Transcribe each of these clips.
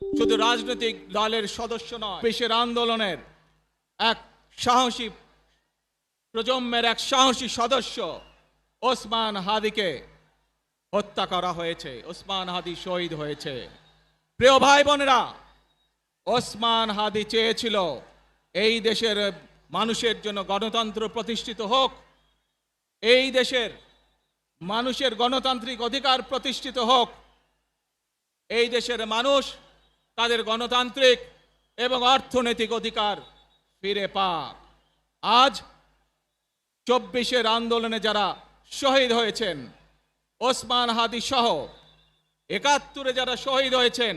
শুধু রাজনৈতিক দলের সদস্য নয় পেশের আন্দোলনের এক সাহসী প্রজন্মের এক সাহসী সদস্য ওসমান হাদিকে হত্যা করা হয়েছে, ওসমান হাদি শহীদ হয়েছে। প্রিয় ভাই বোনেরা, ওসমান হাদি চেয়েছিল এই দেশের মানুষের জন্য গণতন্ত্র প্রতিষ্ঠিত হোক, এই দেশের মানুষের গণতান্ত্রিক অধিকার প্রতিষ্ঠিত হোক, এই দেশের মানুষ তাদের গণতান্ত্রিক এবং অর্থনৈতিক অধিকার ফিরে পাক। আজ চব্বিশের আন্দোলনে যারা শহীদ হয়েছেন, ওসমান হাদি সহ একাত্তরে যারা শহীদ হয়েছেন,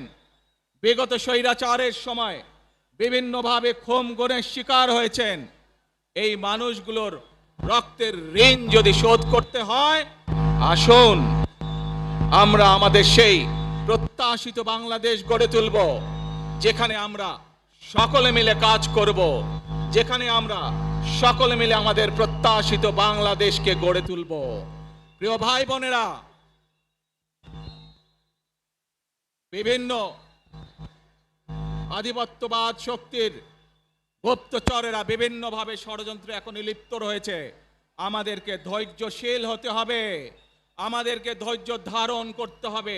বিগত স্বৈরাচারের সময় বিভিন্নভাবে খোম গণের শিকার হয়েছেন, এই মানুষগুলোর রক্তের ঋণ যদি শোধ করতে হয়, আসুন, আমরা আমাদের সেই প্রত্যাশিত বাংলাদেশ গড়ে তুলব, যেখানে আমরা সকলে মিলে কাজ করব, যেখানে আমরা সকলে মিলে আমাদের প্রত্যাশিত বাংলাদেশকে গড়ে তুলব। প্রিয় ভাই বোনেরা, বিভিন্ন আধিপত্যবাদ শক্তির গুপ্তচরেরা বিভিন্নভাবে ষড়যন্ত্র এখন লিপ্ত রয়েছে। আমাদেরকে ধৈর্যশীল হতে হবে, আমাদেরকে ধৈর্য ধারণ করতে হবে।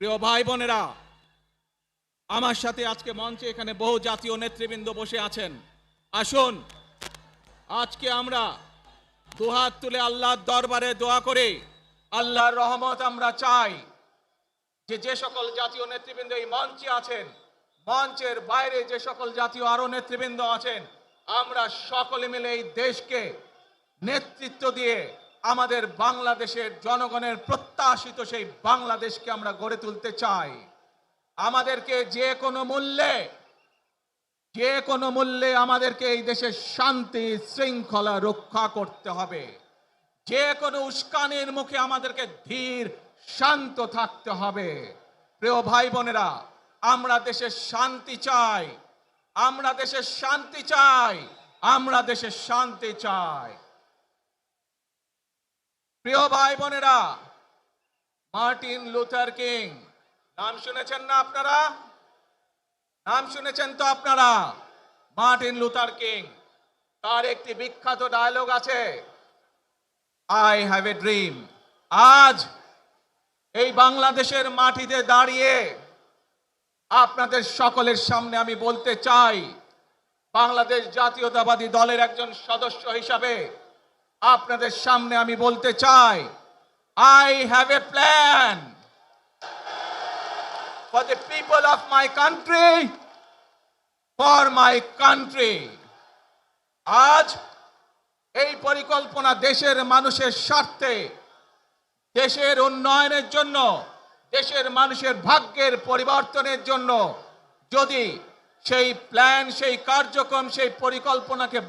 প্রিয় ভাই বোনেরা, আমার সাথে আজকে মঞ্চে এখানে বহু জাতীয় নেতৃবৃন্দ বসে আছেন। আসুন, আজকে আমরা দুহাত তুলে আল্লাহর দরবারে দোয়া করে আল্লাহর রহমত আমরা চাই যে যে সকল জাতীয় নেতৃবৃন্দ এই মঞ্চে আছেন, মঞ্চের বাইরে যে সকল জাতীয় আরও নেতৃবৃন্দ আছেন, আমরা সকলে মিলে এই দেশকে নেতৃত্ব দিয়ে আমাদের বাংলাদেশের জনগণের প্রত্যাশিত সেই বাংলাদেশকে আমরা গড়ে তুলতে চাই। আমাদেরকে যে কোনো মূল্যে, যে কোনো মূল্যে আমাদেরকে এই দেশের শান্তি, শৃঙ্খলা রক্ষা করতে হবে। যে কোনো উস্কানির মুখে আমাদেরকে ধীর, শান্ত থাকতে হবে। প্রিয় ভাই বোনেরা, আমরা দেশের শান্তি চাই। আমরা দেশের শান্তি চাই। আমরা দেশের শান্তি চাই। প্রিয় ভাই বোনেরা, মার্টিন লুথার কিং, নাম শুনেছেন না আপনারা? নাম শুনেছেন তো আপনারা? মার্টিন লুথার কিং, তার একটি বিখ্যাত ডায়লগ আছে আই হ্যাভ এ ড্রিম আজ এই বাংলাদেশের মাটিতে দাঁড়িয়ে আপনাদের সকলের সামনে আমি বলতে চাই, বাংলাদেশ জাতীয়তাবাদী দলের একজন সদস্য হিসাবে আপনাদের সামনে আমি বলতে চাই I have a plan for the people of my country, for my country. আজ এই পরিকল্পনা দেশের মানুষের স্বার্থে দেশের উন্নয়নের জন্য দেশের মানুষের ভাগ্যের পরিবর্তনের জন্য যদি সেই প্ল্যান সেই কার্যক্রম সেই পরিকল্পনাকে